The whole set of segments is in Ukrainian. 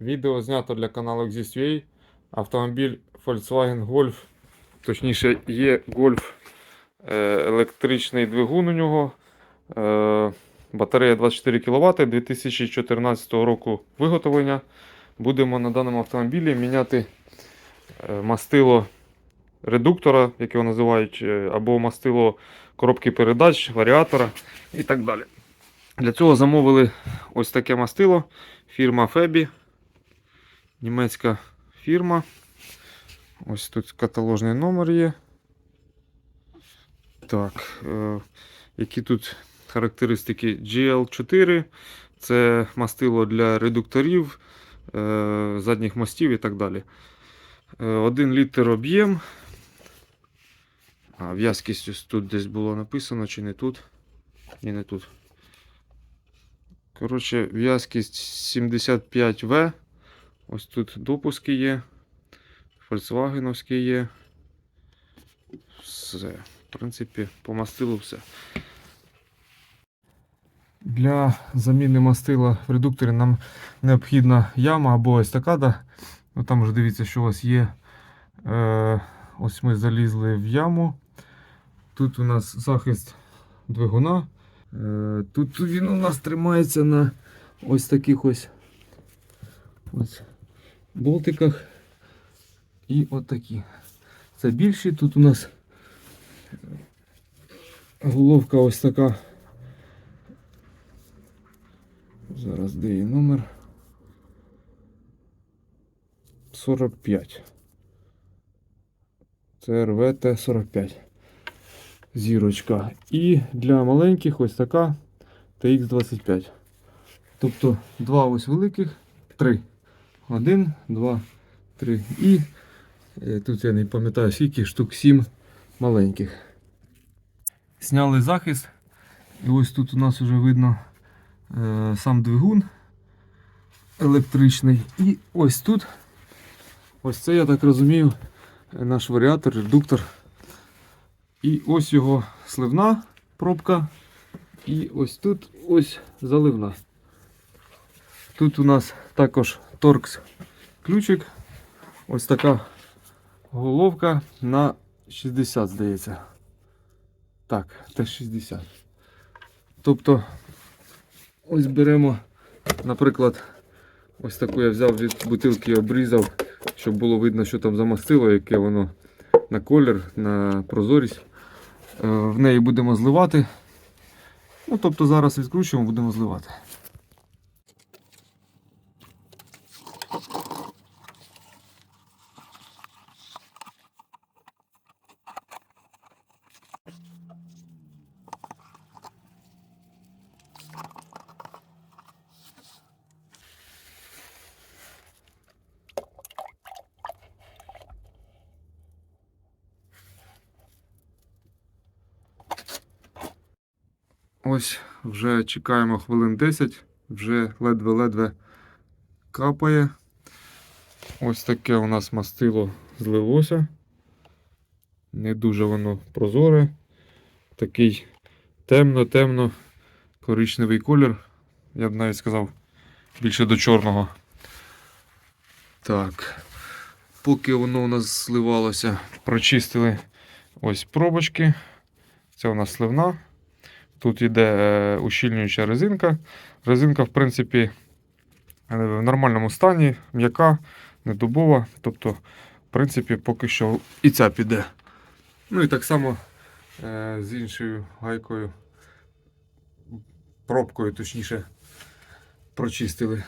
Відео знято для каналу Exist.ua. Автомобіль Volkswagen Golf. Точніше, є Golf е, електричний двигун у нього. Е, Батарея 24 кВт 2014 року виготовлення. Будемо на даному автомобілі міняти е, мастило редуктора, як його називають, або мастило коробки передач, варіатора і так далі. Для цього замовили ось таке мастило. Фірма Фебі. Німецька фірма. Ось тут каталожний номер є. Так, е, які тут характеристики GL4. Це мастило для редукторів, е, задніх мостів і так далі. Е, 1 літр об'єм. А, в'язкість ось тут десь було написано, чи не тут? Ні, не тут. Коротше, в'язкість 75В. Ось тут допуски є. Volkswagenовські є. Все. В принципі, по мастилу все. Для заміни мастила в редукторі нам необхідна яма або естакада. Ну, там вже дивіться, що у вас є. Е, ось ми залізли в яму. Тут у нас захист двигуна. Е, Тут він у нас тримається на ось таких ось, ось болтиках. І отакі. Це більші. Тут у нас головка ось така. Зараз де її номер? 45. Це РВТ 45 зірочка. І для маленьких ось така TX25. Тобто два ось великих, три. Один, два, три. І е, тут я не пам'ятаю скільки штук 7 маленьких. Сняли захист. І ось тут у нас вже видно е, сам двигун електричний. І ось тут, ось це, я так розумію, наш варіатор, редуктор. І ось його сливна пробка. І ось тут ось заливна. Тут у нас також торкс ключик. Ось така головка на 60, здається. Так, теж 60. Тобто, ось беремо, наприклад, ось таку я взяв від бутилки обрізав, щоб було видно, що там замастило, яке воно на колір, на прозорість. Е, В неї будемо зливати. Ну, тобто зараз відкручуємо, будемо зливати. Ось вже чекаємо хвилин 10, вже ледве-ледве капає. Ось таке у нас мастило злилося. Не дуже воно прозоре. Такий темно-темно коричневий колір. Я б навіть сказав більше до чорного. Так. Поки воно у нас зливалося, прочистили ось пробочки. Це у нас сливна. Тут йде е, ущільнююча резинка. Резинка, в принципі, в нормальному стані, м'яка, недубова. Тобто, в принципі, поки що і ця піде. Ну і так само е, з іншою гайкою, пробкою, точніше, прочистили.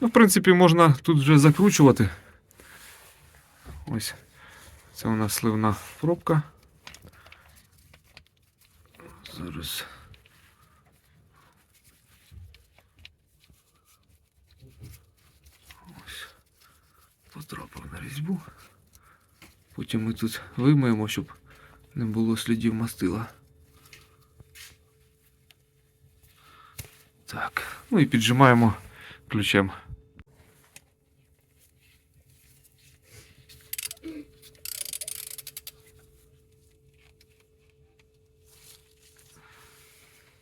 Ну, в принципі, можна тут вже закручувати. Ось це у нас сливна пробка. Зараз. Ось. Потрапив на різьбу. Потім ми тут вимиємо, щоб не було слідів мастила. Так, ну і піджимаємо ключем.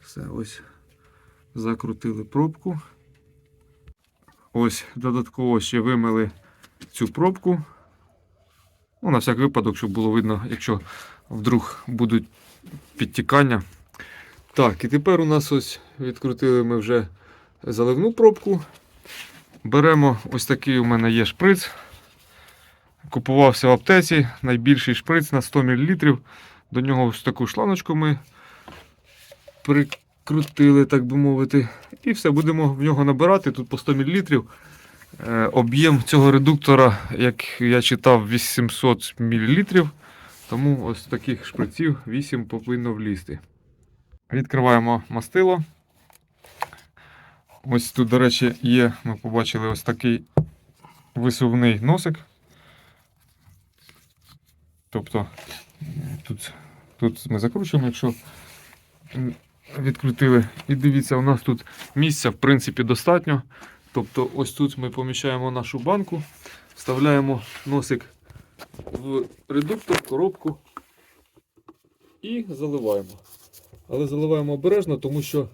Все, ось закрутили пробку. Ось додатково ще вимили цю пробку. Ну, на всяк випадок, щоб було видно, якщо вдруг будуть підтікання. Так, і тепер у нас ось відкрутили ми вже заливну пробку. Беремо ось такий у мене є шприц. Купувався в аптеці, найбільший шприц на 100 мл. До нього ось таку шланочку ми прикрутили, так би мовити. І все, будемо в нього набирати тут по 100 мл. Е, Об'єм цього редуктора, як я читав, 800 мл. Тому ось таких шприців 8 повинно влізти. Відкриваємо мастило. Ось тут, до речі, є, ми побачили ось такий висувний носик. Тобто тут, тут ми закручуємо, якщо відкрутили. І дивіться, у нас тут місця в принципі достатньо. Тобто ось тут ми поміщаємо нашу банку, вставляємо носик в редуктор, коробку і заливаємо. Але заливаємо обережно, тому що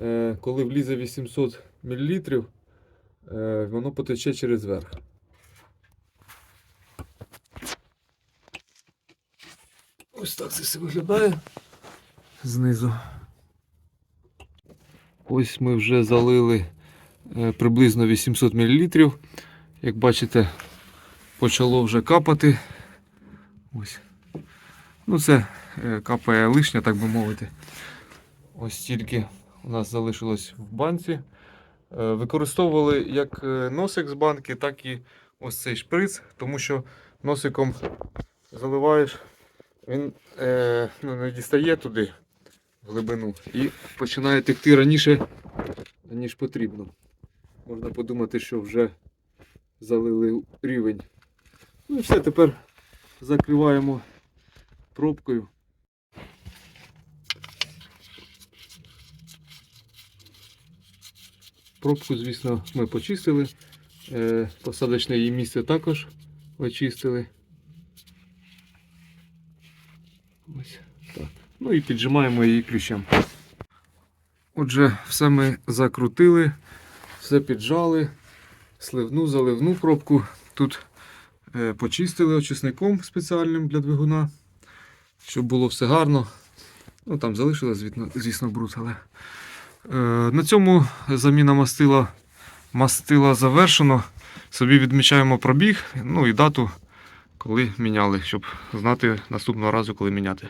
е, коли влізе 800 мл, е, воно потече через верх. Ось так це все виглядає знизу. Ось ми вже залили приблизно 800 мл. Як бачите, почало вже капати. Ось. Ну, це е, капає лишнє, так би мовити. Ось тільки у нас залишилось в банці. Е, Використовували як е, носик з банки, так і ось цей шприц, тому що носиком заливаєш, він е, ну, не дістає туди в глибину і починає текти раніше, ніж потрібно. Можна подумати, що вже залили рівень. Ну і все, тепер закриваємо пробкою. Пробку, звісно, ми почистили. Е, Посадочне її місце також очистили. Ось так. Ну і піджимаємо її ключем. Отже, все ми закрутили, все піджали, сливну, заливну пробку. Тут е, почистили очисником спеціальним для двигуна, щоб було все гарно. Ну, там звісно, звісно бруд, але. Е, на цьому заміна мастила, мастила завершено. Собі відмічаємо пробіг, ну і дату, коли міняли, щоб знати наступного разу, коли міняти.